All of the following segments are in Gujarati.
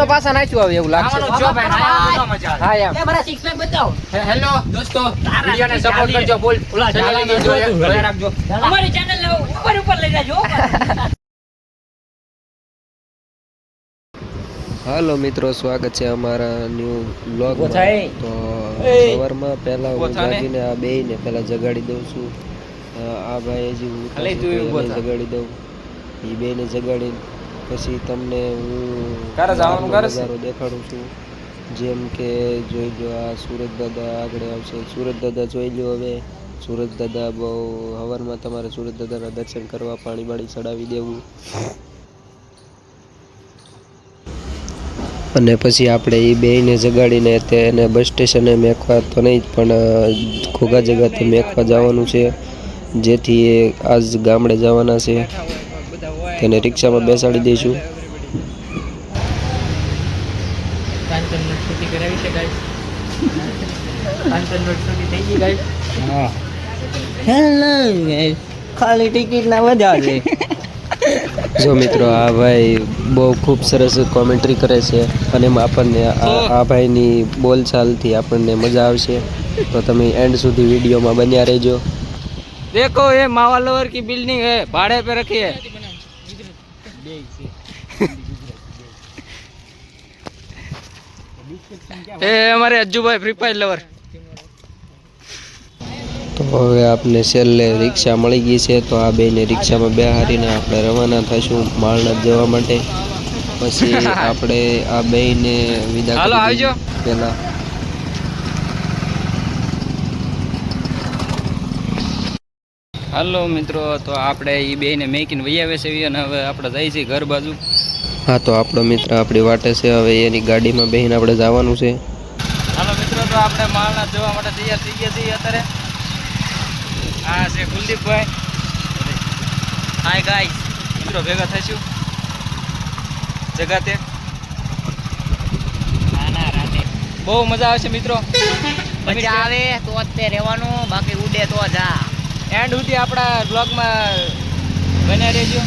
તો પાછા નાખ્યું આવે એવું લાગશે. હા એમ. મારા સિક્સ પેક બતાવો. હેલો દોસ્તો વિડિયોને સપોર્ટ કરજો બોલ. રાખજો. અમારી ચેનલ ઉપર ઉપર લઈ જાજો હાલો મિત્રો સ્વાગત છે અમારા ન્યૂ બ્લોગ તો. સવારમાં પહેલા હું ને. જાગીને આ બે ને પહેલા જગાડી દઉં છું. આ ભાઈ હજી હું. જગાડી દઉં. એ બે ને જગાડી પછી તમને હું ક્યારે જવાનું ક્યારે નજારો દેખાડું છું. જેમ કે જોઈ લો આ સુરત દાદા આગળ આવશે. સુરત દાદા જોઈ લો હવે. સુરત દાદા બહુ હવારમાં તમારે સુરત દાદાના દર્શન કરવા પાણી બાણી ચડાવી દેવું. અને પછી આપણે એ બેયને જગાડીને તેને બસ સ્ટેશને મેકવા તો નહીં પણ ખોગા ઘોઘા જગાતે મેકવા જવાનું છે. જેથી એ આજ ગામડે જવાના છે. એને રિક્ષામાં બેસાડી દઈશું. ખાલી ટિકિટ ના વધારે. જો મિત્રો આ ભાઈ બહુ ખૂબ સરસ કોમેન્ટ્રી કરે છે અને એમાં આપણને આ ભાઈની બોલચાલથી આપણને મજા આવશે. તો તમે એન્ડ સુધી વિડીયોમાં બન્યા રહેજો. દેખો એ માવા લવર કી બિલ્ડિંગ હે. ભાડે પે રખી હે. એ અમારે અજ્જુભાઈ ફ્રી ફાયર લવર તો હવે આપને છેલ્લે રિક્ષા મળી ગઈ છે તો આ બેને રિક્ષામાં બેહારીને આપણે રવાના થશું માળનાથ જવા માટે. પછી આપણે આ બેને વિદા કરી પહેલાં હાલો મિત્રો તો આપણે એ બેને મેકીને વહી આવે છે અને હવે આપણે જઈએ છીએ ઘર બાજુ. હા તો આપણો મિત્ર આપણી વાટે છે હવે એની ગાડીમાં બેહીને આપણે જવાનું છે. હાલો મિત્રો તો આપણે માળનાથ જોવા માટે તૈયાર થઈ ગયા છીએ અત્યારે. આ છે કુલદીપભાઈ. હાય ગાઈસ મિત્રો ભેગા થઈશું. જગાતે. બહુ મજા આવશે મિત્રો. મજા આવે તો જ તે રહેવાનું બાકી ઉડે તો જા એન્ડ સુધી આપણા બ્લોગમાં બન્યા રહેજો.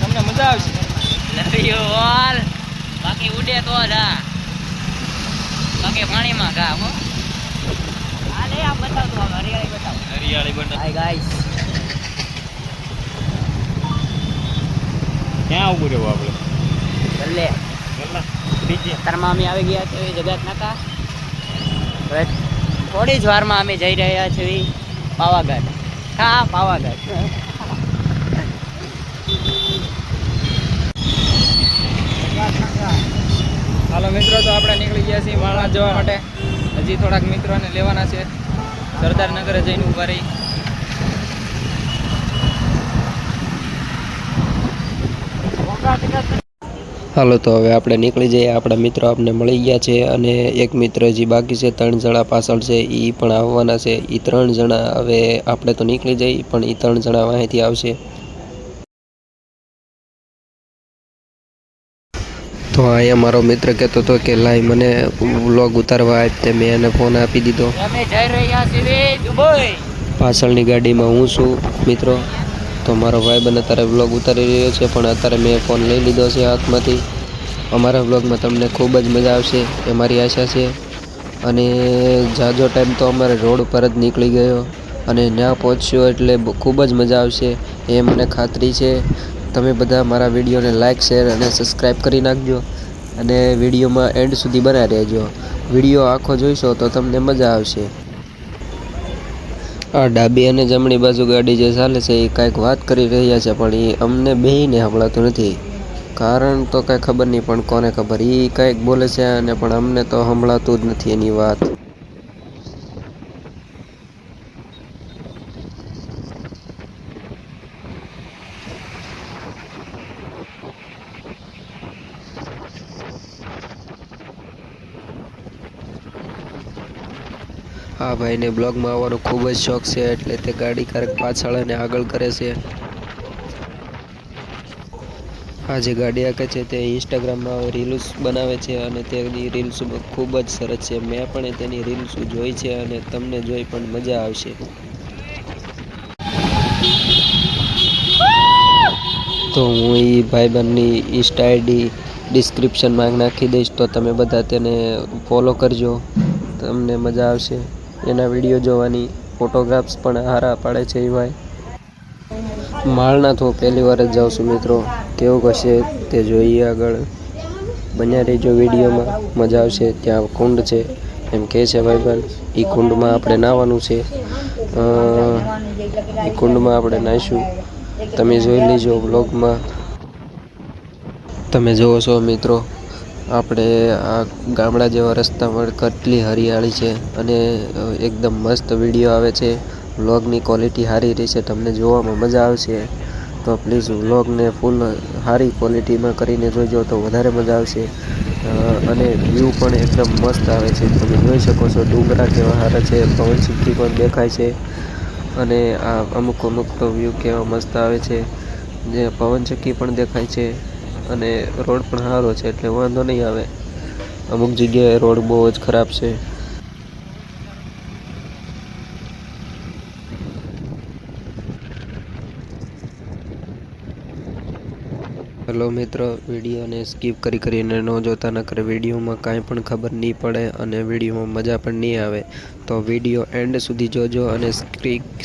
તમને મજા આવશે. લવ યુ ઓલ બાકી ઉડે તો જા બાકી પાણીમાં ઘા હો. આ લે આમ બતાવ તો હરિયાળી બતાવ. હરિયાળી બને હાય ગાઈસ ક્યાં ઉભું રહેવું આપણે? ભલે અત્યારમાં અમે આવી ગયા છે જગત નાકા હવે થોડી જ વારમાં અમે જઈ રહ્યા છીએ. પાવાગઢ. હા, પાવાગઢ. હાલો મિત્રો, તો આપણે નીકળી ગયા છીએ માળા જવા માટે. હજી થોડાક મિત્રોને લેવાના છે. સરદારનગરે જઈને ઊભા રહી. હાલો તો હવે આપણે નીકળી જઈએ. આપણા મિત્રો આપણે મળી ગયા છે અને એક મિત્ર જે બાકી છે. ત્રણ જણા પાછળ છે. એ પણ આવવાના છે. એ ત્રણ જણા હવે આપણે તો નીકળી જઈએ પણ એ ત્રણ જણા અહીંથી આવશે. તો અહીંયા મારો મિત્ર કહેતો હતો કે લાઈ મને વ્લોગ ઉતારવા આપ. તે મેં એને ફોન આપી દીધો. પાછળની ગાડીમાં હું છું મિત્રો. તો મારો ભાઈબંધ અત્યારે વ્લોગ ઉતારી રહ્યો છે, પણ અત્યારે મેં ફોન લઈ લીધો છે હાથમાંથી. અમારા વ્લોગમાં તમને ખૂબ જ મજા આવશે, એ મારી આશા છે. અને જાજો ટાઈમ તો અમારે રોડ ઉપર જ નીકળી ગયો અને ત્યાં પહોંચ્યો એટલે ખૂબ જ મજા આવશે, એ મને ખાતરી છે. તમે બધા મારા વિડીયોને લાઇક શેર અને સબસ્ક્રાઈબ કરી નાખજો અને વિડીયોમાં એન્ડ સુધી બનાવી રહેજો. વીડિયો આખો જોઈશો તો તમને મજા આવશે. આ ડાબી અને જમણી બાજુ ગાડી જે ચાલે છે, એ કાંઈક વાત કરી રહ્યા છે, પણ એ અમને બેયને સંભળાતું નથી. કારણ તો કાંઈ ખબર નહીં પણ કોને ખબર? એ કાંઈક બોલે છે અને પણ અમને તો સંભળાતું જ નથી એની વાત આ ભાઈને બ્લોગમાં આવવાનો ખૂબ જ શોખ છે એટલે તે ગાડી ક્યારેક પાછળ અને આગળ કરે છે. આ જે ગાડી આંકે છે તે ઇન્સ્ટાગ્રામમાં રીલ્સ બનાવે છે અને તેની રીલ્સ ખૂબ જ સરસ છે. મેં પણ તેની રીલ્સ જોઈ છે અને તમને જોઈ પણ મજા આવશે. તો હું એ ભાઈબંધની ઇન્સ્ટા આઈડી ડિસ્ક્રિપ્શનમાં નાખી દઈશ, તો તમે બધા તેને ફોલો કરજો. તમને મજા આવશે. એના વીડિયો જોવાની ફોટોગ્રાફ્સ પણ સારા પાડે છે એ ભાઈ. માળના તો પહેલી વાર જ જાઉં છું મિત્રો. કેવું હશે તે જોઈએ આગળ. બન્યા રહેજો વિડીયોમાં. મજા આવશે. ત્યાં કુંડ છે. એમ કહે છે ભાઈબંધ એ કુંડમાં આપણે નાહવાનું છે. એ કુંડમાં આપણે નાહીશું. તમે જોઈ લેજો બ્લોગમાં તમે જુઓ છો મિત્રો. આપણે આ ગામડા જેવા રસ્તામાં કેટલી હરિયાળી છે અને એકદમ મસ્ત વીડિયો આવે છે. વ્લોગની ક્વોલિટી સારી રહી છે. તમને જોવામાં મજા આવશે. તો પ્લીઝ વ્લોગને ફૂલ સારી ક્વોલિટીમાં કરીને જોજો તો વધારે મજા આવશે. અને વ્યૂ પણ એકદમ મસ્ત આવે છે. તમે જોઈ શકો છો ડુંગરા કેવા સારા છે. પવન સિક્કી પણ દેખાય છે. અને આ અમુક અમુક તો વ્યૂ કેવા મસ્ત આવે છે. જે પવનચક્કી પણ દેખાય છે. અને રોડ પણ સારો છે, એટલે વાંધો નહીં આવે. અમુક જગ્યાએ રોડ બહુ જ ખરાબ છે. હેલો મિત્રો, વિડીયોને સ્કીપ કરી કરીને ન જોતા ન કરે વિડીયોમાં કાંઈ પણ ખબર નહીં પડે અને વિડીયોમાં મજા પણ નહીં આવે. તો વીડિયો એન્ડ સુધી જોજો અને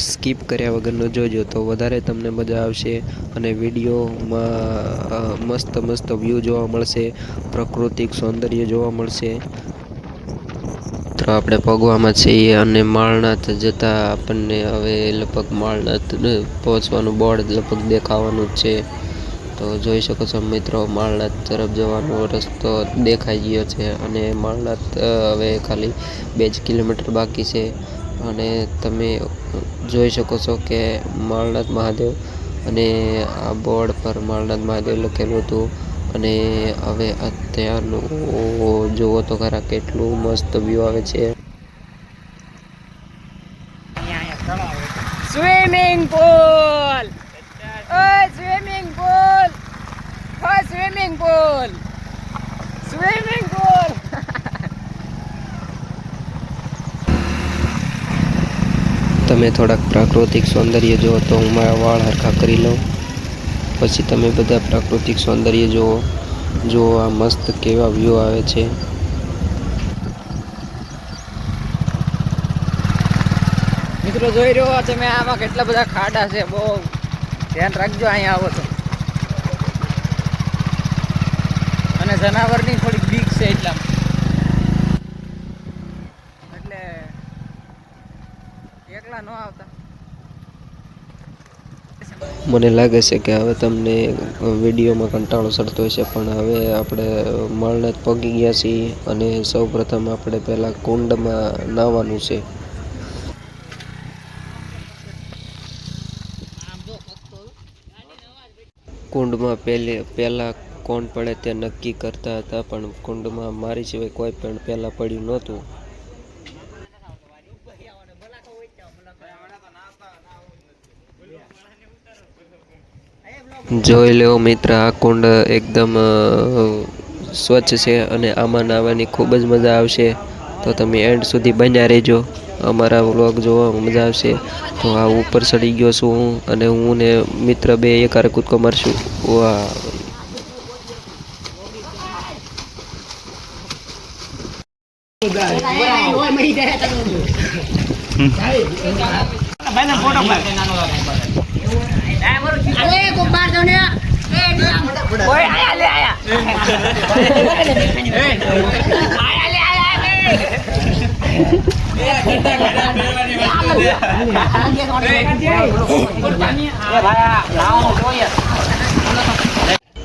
સ્કીપ કર્યા વગરનો જોજો. તો વધારે તમને મજા આવશે અને વિડીયોમાં મસ્ત મસ્ત વ્યૂ જોવા મળશે, પ્રાકૃતિક સૌંદર્ય જોવા મળશે. તો આપણે પગવામાં છીએ અને માળનાથ જતાં આપણને હવે લગભગ માળનાથ પહોંચવાનું બોર્ડ લગભગ દેખાવાનું છે. તો જોઈ શકો છો મિત્રો, માળનાથ તરફ જવાનો રસ્તો દેખાઈ ગયો છે અને માળનાથ હવે ખાલી બે જ કિલોમીટર બાકી છે. અને તમે જોઈ શકો છો કે માળનાથ મહાદેવ અને આ બોર્ડ પર માળનાથ મહાદેવ લખેલું હતું. અને હવે અત્યારનું જુઓ તો ખરા કેટલું મસ્ત વ્યૂ આવે છે સ્વિમિંગ પુલ ઓય સ્વિમિંગ પુલ ઓય સ્વિમિંગ પુલ સ્વિમિંગ પુલ તમે થોડાક પ્રાકૃતિક સૌંદર્ય જુઓ તો હું મારા વાળ હરખા કરી લઉં. પછી તમે બધા પ્રાકૃતિક સૌંદર્ય જુઓ. જુઓ આ મસ્ત કેવા વ્યૂ આવે છે. મિત્રો જોઈ રહ્યો તમે, આમાં કેટલા બધા ખાડા છે. બહુ ધ્યાન રાખજો, અહીંયા આવો તો અને જનાવરની થોડીક બીક છે એટલા એટલે એકલા ન આવતા. મને લાગે છે કે હવે તમને વિડીયોમાં કંટાળો ચડતો હશે, પણ હવે આપણે મળનાથ પગી ગયા છીએ અને સૌ પ્રથમ આપણે પહેલાં કુંડમાં નાહવાનું છે. કુંડમાં પહેલે, પહેલાં કોણ પડે તે નક્કી કરતા હતા, પણ કુંડમાં મારી સિવાય કોઈ પણ પહેલાં પડ્યું નહોતું. જોઈ લેવો મિત્ર, આ કુંડ એકદમ સ્વચ્છ છે અને આમાં નાહવાની ખૂબ જ મજા આવશે. તો તમે એન્ડ સુધી બન્યા રહેજો. અમારા વ્લોગ જોવામાં મજા આવશે. તો આ ઉપર ચડી ગયો છું હું અને હું ને મિત્ર બે એકારે કૂદકો મારશું. વાહ.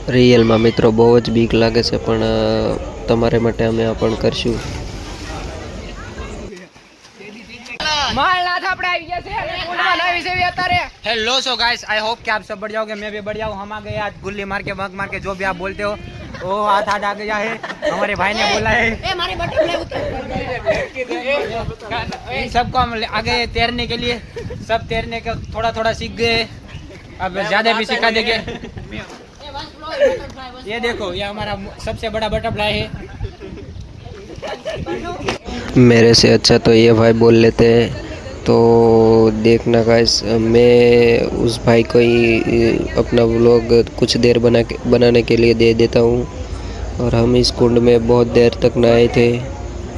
અરે રિયલમાં મિત્રો બહુ જ બીક લાગે છે પણ તમારે માટે અમે આ પણ કરશું. આવી ગયા છે हेलो इसे भी आता रहे। Hello so guys I hope कि आप सब बढ़िया होगे मैं भी बढ़िया हूँ। हम आ गए आज गुल्ली मार के भंग मार के जो भी आप बोलते हो वो हाथ हाथ आ गया है। हमारे भाई ने बोला है। इन सबको हम आगे तैरने के लिए। सब तैरने का थोड़ा थोड़ा सीख गए। अब ज़्यादा भी सिखा देंगे। ये देखो ये हमारा सबसे बड़ा बटरफ्लाई है। मेरे से अच्छा तो ये भाई बोल लेते हैं। तो देखना गाइस मैं उस भाई को ही अपना व्लॉग कुछ देर बना के, बनाने के लिए दे देता हूँ। और हम इस कुंड में बहुत देर तक नहाए थे।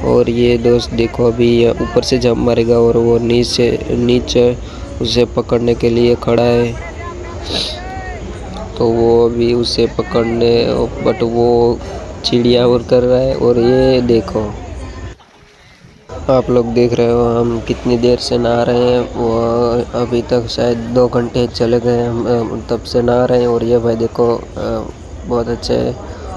और ये दोस्त देखो, अभी ऊपर से जंप मारेगा और वो नीचे नीचे उसे पकड़ने के लिए खड़ा है। तो वो अभी उसे पकड़ने, बट वो चिड़िया और कर रहा है। और ये देखो आप लोग देख रहे हो हम कितनी देर से नहा रहे हैं वो अभी तक शायद दो घंटे चले गए हम अ, तब से नहा रहे हैं और ये भाई देखो अ, बहुत अच्छे है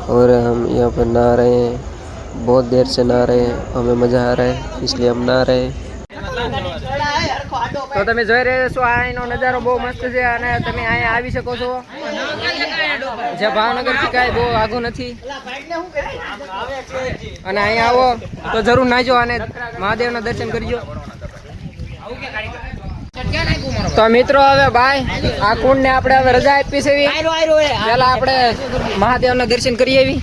और हम यहाँ पर नहा रहे हैं बहुत देर से नहा रहे हैं हमें मज़ा आ रहा है इसलिए हम नहा रहे हैं તો તમે જોઈ રહ્યા છો આ એનો નજારો બહુ મસ્ત છે અને તમે અહીંયા આવી શકો છો જે ભાવનગરથી કાંઈ બહુ આઘું નથી. અને અહીંયા આવો તો જરૂર નાજો અને મહાદેવના દર્શન કરજો. તો મિત્રો હવે ભાઈ આ કુંડ ને આપણે હવે રજા આપી છે એવી. પેલા આપણે મહાદેવના દર્શન કરી આવી.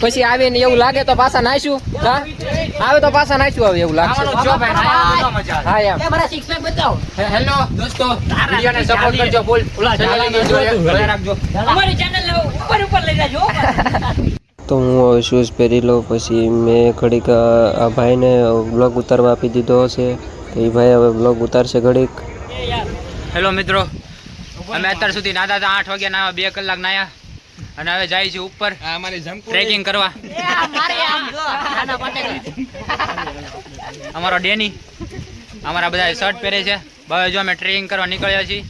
પછી આવે ને એવું લાગે તો પાછા નાઈશું હા? આવે તો પાછા નાઈશું આવે એવું લાગશે. હા એમ. હેલો દોસ્તો વિડિયોને સપોર્ટ કરજો ફૂલ ચેનલને જોઈ રાખજો. તો હું હવે શૂઝ પહેરી લઉં પછી મેં ઘડીક આ ભાઈને બ્લોગ ઉતારવા આપી દીધો હશે. તો એ ભાઈ હવે બ્લોગ ઉતારશે ઘડીક. હેલો મિત્રો અમે અત્યાર સુધી નાતા હતા આઠ વાગ્યા ના બે કલાક નાયા. અને હવે જાય છે ઉપર ટ્રેકિંગ કરવા. અમારો ડેની. અમારા બધા શર્ટ પહેરે છે. બસ જો અમે ટ્રેકિંગ કરવા નીકળ્યા છીએ.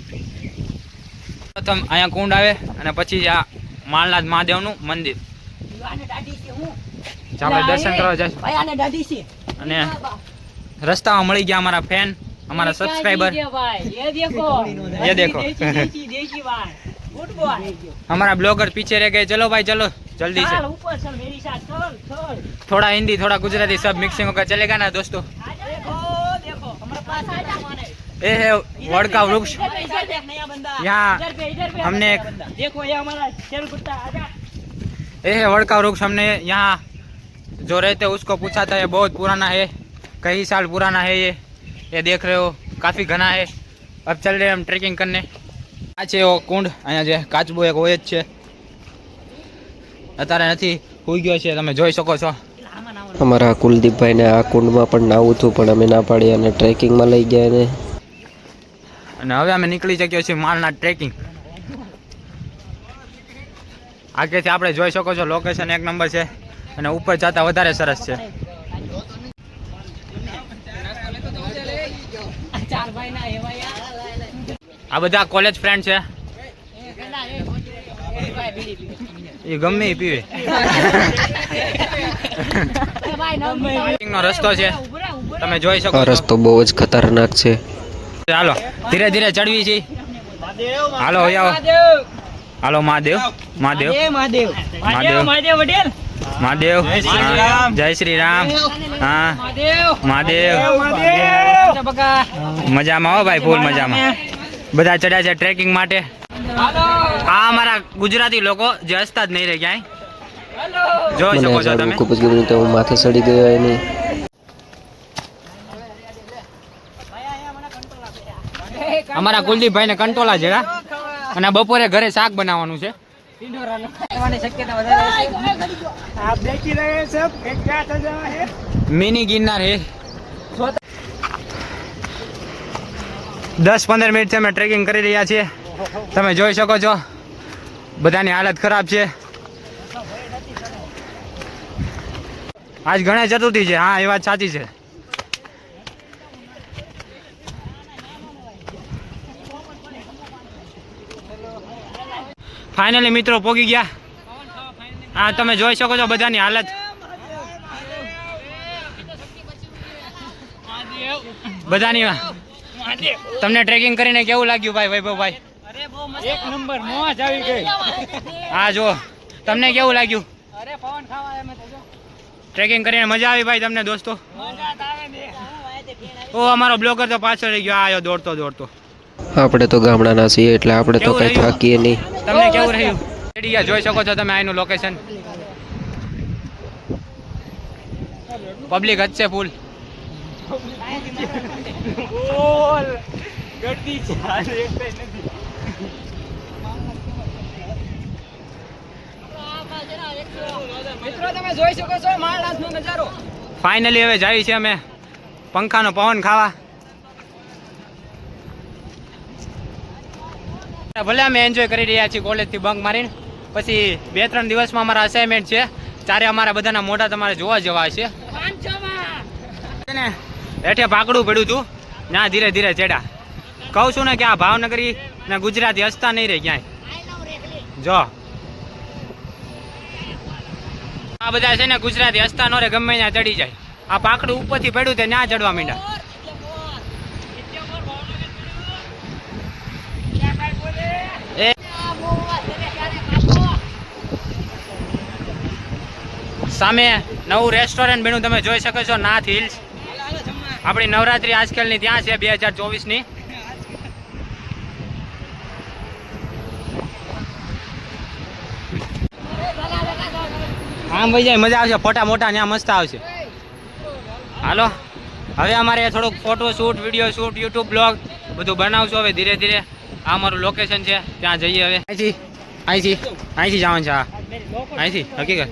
પ્રથમ અહીંયા કુંડ આવે અને પછી આ માલનાથ મહાદેવનું મંદિર. આપણે દર્શન કરવા જઈશું અને રસ્તામાં મળી ગયા અમારા ફેન અમારા સબસ્ક્રાઈબર એ દેખો. એ દેખો हमारा ब्लॉगर पीछे रह गए। चलो भाई चलो। जल्दी से। थोड़ा हिंदी थोड़ा गुजराती सब मिक्सिंग होकर चलेगा ना दोस्तों? ये है वड़ का वृक्ष। यहाँ हमने एक देखो ये हमारा शेर कुत्ता आजा। ये है वड़ का वृक्ष। हमने यहाँ जो रहते उसको पूछा था ये बहुत पुराना है। कई साल पुराना है ये। ये देख रहे हो काफ़ी घना है। अब चल रहे हम ट्रेकिंग करने। આ છે એવો કુંડ અહીંયા જે કાચબો એક હોય જ છે. અત્યારે નથી હોઈ ગયો છે તમે જોઈ શકો છો. અમારા કુલદીપભાઈને આ કુંડમાં પણ નાવું હતું પણ અમે ના પાડી અને ટ્રેકિંગમાં લઈ ગયા એને. અને હવે અમે નીકળી શક્યો છીએ માલના ટ્રેકિંગ. આગેથી આપણે જોઈ શકો છો લોકેશન એક નંબર છે. અને ઉપર જતા વધારે સરસ છે. ચાર ભાઈ ના એવા યાર આ બધા કોલેજ ફ્રેન્ડ છે. એ ગમે એ પીવે. નો રસ્તો છે. તમે જોઈ શકો રસ્તો બહુ જ ખતરનાક છે. હાલો ધીરે ધીરે ચડવી છે. હાલો આવો. હાલો મહાદેવ મહાદેવ. મહાદેવ. મહાદેવ. મહાદેવ વડેલ મહાદેવ જય શ્રી રામ. હા. મહાદેવ. મજામાં હો ભાઈ ફૂલ મજામાં. બધા ચડ્યા છે ટ્રેકિંગ માટે. આ અમારા ગુજરાતી લોકો જે હસતા જ નહીં રહે ક્યાંય. જોઈ શકો છો તમે. ખૂબ જ ગમ્યું તો હું માથે ચડી ગયો એની. અમારા કુલદીપભાઈ ને કંટોલા જેવા. અને બપોરે ઘરે શાક બનાવવાનું છે. મિની ગિરનાર હે. દસ પંદર મિનિટ અમે ટ્રેકિંગ કરી રહ્યા છીએ. તમે જોઈ શકો છો. બધાની હાલત ખરાબ છે. આજ ગણેશ ચતુર્થી છે. હા, એ વાત સાચી છે. ફાઇનલી મિત્રો પોગી ગયા. હા, તમે જોઈ શકો છો બધાની હાલત. બધાની તમને ટ્રેકિંગ કરીને કેવું લાગ્યું ભાઈ વૈભવભાઈ? એક નંબર મોજ આવી ગઈ. હા જો તમને કેવું લાગ્યું? અરે પવન ખાવા એમ તો ટ્રેકિંગ કરીને મજા આવી ભાઈ તમને દોસ્તો? મજા તો આવે ને. ઓ અમારો બ્લોગર તો પાછળ રહી ગયો. આયો દોડતો દોડતો. આપણે તો ગામડાના છીએ એટલે આપણે તો કઈ થાકીએ નહીં. તમને કેવું રહ્યું? રેડિયા જોઈ શકો છો તમે આનું લોકેશન પબ્લિક જ છે ફૂલ બોલ. ચાલે એક નથી મિત્રો તમે જોઈ શકો છો માળનાથનો નજારો. ફાઇનલી હવે જાય છે અમે પંખાનો પવન ખાવા. ભલે અમે એન્જોય કરી રહ્યા છીએ કોલેજથી બંક મારીને પછી બે ત્રણ દિવસમાં અમારા અસાઇનમેન્ટ છે. ત્યારે અમારા બધાના મોઢા તમારે જોવા જવા છે ને હેઠે પાકડું પડ્યું તું? ના, ધીરે ધીરે ચડ્યા કહું છું ને કે આ ભાવનગરી ને ગુજરાતી હસતા નહીં રહે ક્યાંય. જો. આ બધા છે ને ગુજરાતી હસતા નો રે ગમે ત્યાં ચડી જાય. આ પાકડું ઉપરથી પડ્યું તે ના ચડવા માંડ્યા. સામે નવું રેસ્ટોરન્ટ બન્યું, તમે જોઈ શકો છો, નાથ હિલ્સ આપણી નવરાત્રી આજકાલની ત્યાં છે બે હજાર ચોવીસની. આમ ભાઈ જાય મજા આવશે, ફોટા મોટા ત્યાં મસ્ત આવશે. હાલો, હવે અમારે થોડુંક photo shoot video shoot YouTube blog બધું બનાવશું હવે ધીરે ધીરે. આ અમારું લોકેશન છે, ત્યાં જઈએ હવે. અહીંથી અહીંથી અહીંથી જવાનું છે, હા. અહીંથી, હકીકત.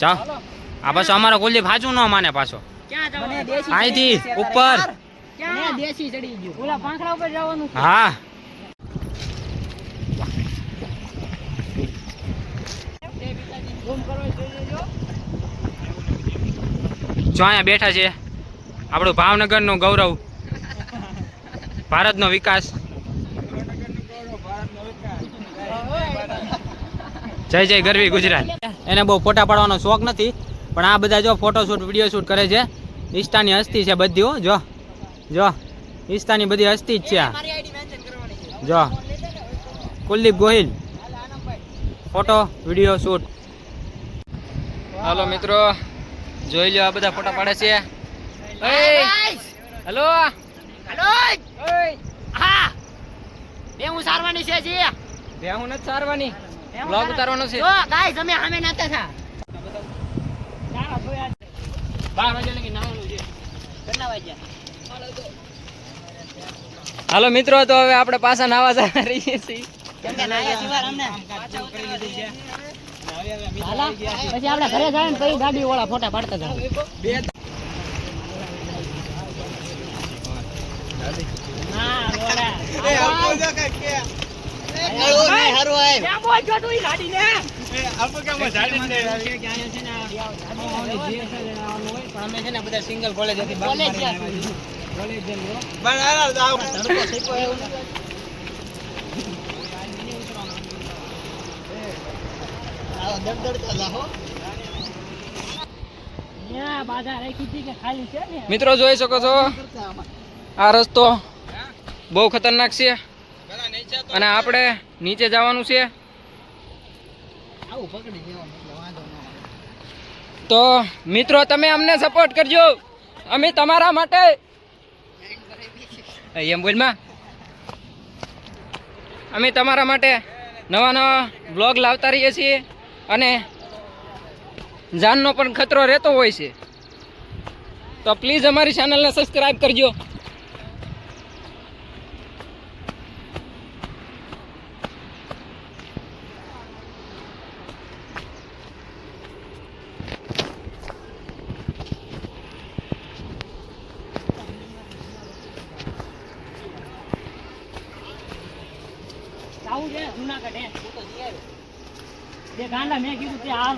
ચાલ આ પાછો અમારો કુલદીપ સાચું ન માને પાછો. અહીંથી ઉપર. દેશી ચડી ગયું. ઓલા પાંખડા ઉપર જવાનું? હા. જો અહીંયા બેઠા છે. આપણું ભાવનગરનું ગૌરવ. ભારતનો વિકાસ. જય જય ગરવી ગુજરાત. એને બહુ ફોટા પાડવાનો શોખ નથી. પણ આ બધા જો ફોટોશૂટ વીડિયો શૂટ કરે છે ઈસ્ટાની હસ્તી છે બધી હો જો જો ઇન્સ્ટાની બધી હસ્તી જ છે આ. જો Kuldeep Gohil photo video shoot હાલો મિત્રો જોઈ લો આ બધા ફોટા પાડે છે. હેલો. બે હું સારવાની છે જી. બે હું નથી સારવાની. બ્લોગ ઉતારવાનો છે. જો ગાઈસ અમે સામે નાતા થા. બાર વાગે લગી નાવાનું છે. કેટલા વાગ્યા? હાલો મિત્રો તો હવે આપણે પાછા નાવા જવા રહીએ છીએ. પછી આપણે ઘરે જાય ને પછી ગાડી વાળા ફોટા પાડતા જાવ સિંગલ કોલેજ હતી કોલેજ ગયા. ત્યાં બાધા રાખી હતી કે ખાલી છે ને? મિત્રો જોઈ શકો છો? આ રસ્તો બહુ ખતરનાક છે. અને આપણે નીચે જવાનું છે. તો મિત્રો, તમે અમને સપોર્ટ કરજો. અમે તમારા માટે એમ બોલમાં અમે તમારા માટે નવા નવા બ્લોગ લાવતા રહીએ છીએ અને જાનનો પણ ખતરો રહેતો હોય છે. તો પ્લીઝ અમારી ચેનલને સબસ્ક્રાઈબ કરજો આવું છે જુનાગઢ હે હું તો જઈ આવ્યો બે ગાંડા મેં કીધું તે આ નો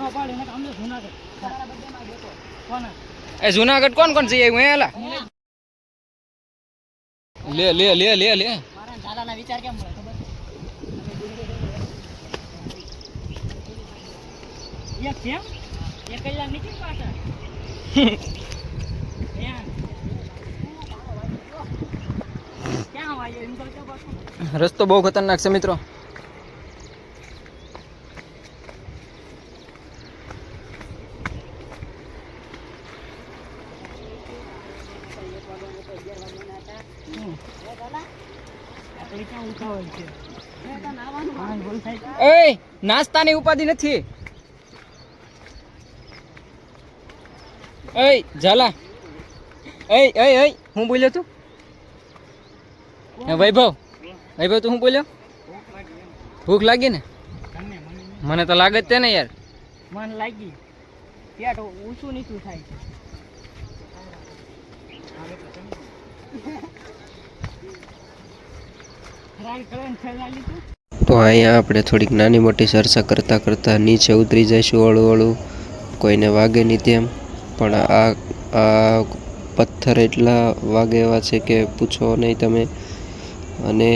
પાડે ને અમને જુનાગઢ કોને એ જુનાગઢ કોણ કોણ જઈએ હું એલા? લે લે લે લે લે. દાદાના વિચાર કેમ મળે ખબર? એક કલાક નીકળી. રસ્તો બહુ ખતરનાક છે મિત્રો આપણે ક્યાં ઉતાવળ છે હા, બોલ સાહેબ. એ, નાસ્તાની ઉપાધિ નથી. એ, ઝાલા. એ એ એ, હું બોલ્યો તું? વૈભવ. વૈભવ, તું હું બોલ્યો? ભૂખ લાગી ને? મને તો લાગે જ તે ને યાર. મન લાગી. પેટ ઊંચું નીચું થાય છે રાઈડ કરે ને ફેલાઈ લીધું તો અહીંયા આપણે થોડીક નાની મોટી ચર્ચા કરતાં કરતાં નીચે ઉતરી જઈશું હળું હળું. કોઈને વાગે નહીં તેમ. પણ આ આ પથ્થર એટલા વાગે એવા છે કે પૂછો નહીં તમે. અને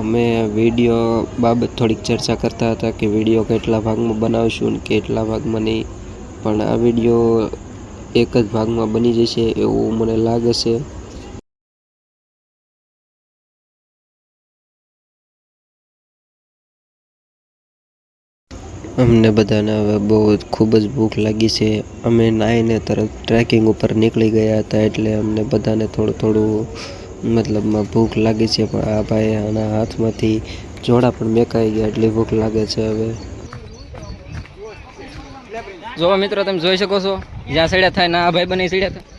અમે વીડિયો બાબત થોડીક ચર્ચા કરતા હતા કે વીડિયો કેટલા ભાગમાં બનાવશું કે કેટલા ભાગમાં નહીં. પણ આ વીડિયો એક જ ભાગમાં બની જશે એવું મને લાગે છે. અમને બધાને હવે બહુ ખૂબ જ ભૂખ લાગી છે. અમે નાહીને તરત ટ્રેકિંગ ઉપર નીકળી ગયા હતા એટલે અમને બધાને થોડું થોડું મતલબમાં ભૂખ લાગી છે, પણ આ ભાઈ આના હાથમાંથી જોડા પણ મેકાઈ ગયા, એટલી ભૂખ લાગે છે હવે. જો મિત્રો, તમે જોઈ શકો છો, જ્યાં સીડ્યા થાય ના આ ભાઈ બની સીડ્યા થાય.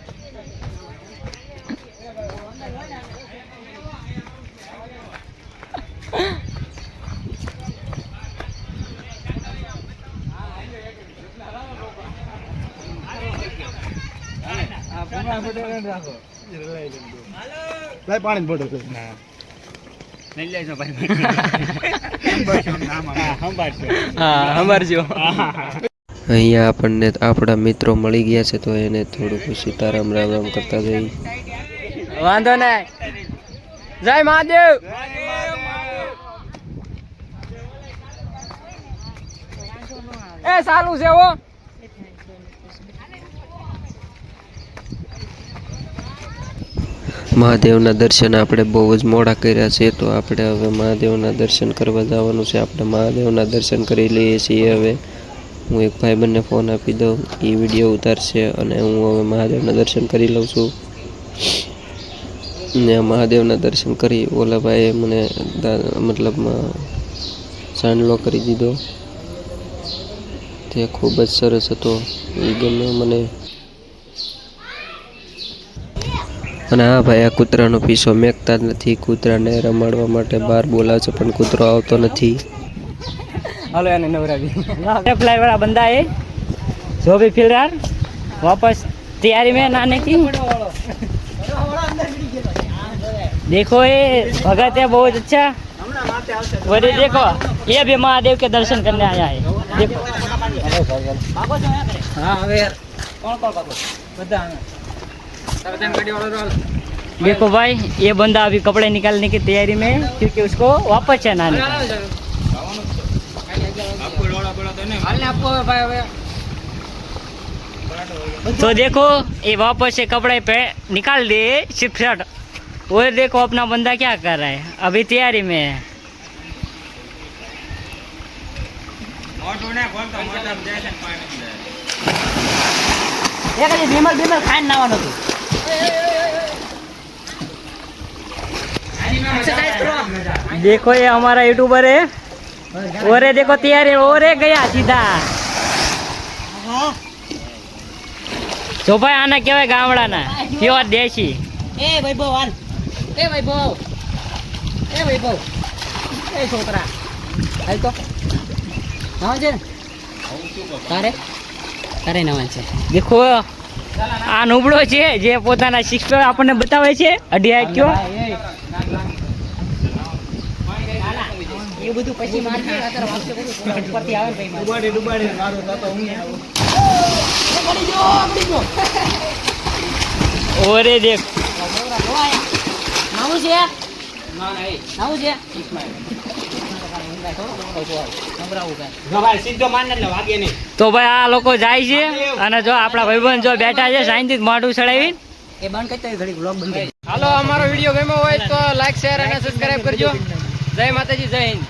પાણી સંભાળજો અહીંયા આપણને આપણા મિત્રો મળી ગયા છે તો એને થોડુંક સીતારામ રામ રામ કરતા જઈ વાંધો નહીં. જય મહાદેવ. એ સારું છે હો. મહાદેવના દર્શન આપણે બહુ જ મોડા કર્યા છે, તો આપણે હવે મહાદેવના દર્શન કરવા જવાનું છે. આપણે મહાદેવના દર્શન કરી લઈએ છીએ હવે. હું એક ભાઈબંધને ફોન આપી દઉં, એ વીડિયો ઉતારશે અને હું હવે મહાદેવના દર્શન કરી લઉં છું. ને મહાદેવના દર્શન કરી, ઓલા ભાઈએ મને મતલબમાં સાંડલો કરી દીધો. તે ખૂબ જ સરસ હતો. એ ગમ્યો મને અને હા ભાઈ આ કૂતરાનો પીછો મેકતા જ નથી કૂતરાને રમાડવા માટે બહાર બોલાવે છે પણ કૂતરો આવતો નથી हेलो यार नवरा भी फ्लाई वाला बंदा है जो भी फिर रहा वापस तैयारी में नहाने की देखो ये भगत है बहुत अच्छा और ये देखो ये भी महादेव के दर्शन करने आया है देखो हाँ यार कौन कौन देखो भाई ये बंदा अभी कपड़े निकालने की तैयारी में है, क्योंकि उसको वापस है नहाने का। तो देखो ये वापस से कपड़े पे निकाल दिए सिर्फ शर्ट वो देखो अपना बंदा क्या कर रहा है अभी तैयारी में है બીમર બીમર ખાઈને નાવાનું देखो ये हमारा यूट्यूबर है और ये देखो तैयारी और ये गया सीधा જો ભાઈ આને કહેવાય ગામડાના પ્યોર દેશી એ વૈભવ હાલ એ વૈભવ એ વૈભવ એ છોકરા હાલ તો નાવા છે ને તારે તારે નવા છે દેખો આ નુબળો છે જે પોતાના શિક્ષકો આપણને બતાવે છે. અઢી કયો? ઓરે દેખ. નાવું છે? નાવું છે? તો ભાઈ આ લોકો જાય છે અને જો આપણા ભાઈબંધ જો બેઠા છે શાંતિથી મોઢું ચડાવી એ બંધ કરતા ઘડી બ્લોગ બંધ હાલો અમારો વીડિયો ગમ્યો હોય તો લાઈક શેર અને સબસ્ક્રાઇબ કરજો. જય માતાજી જય હિન્દ.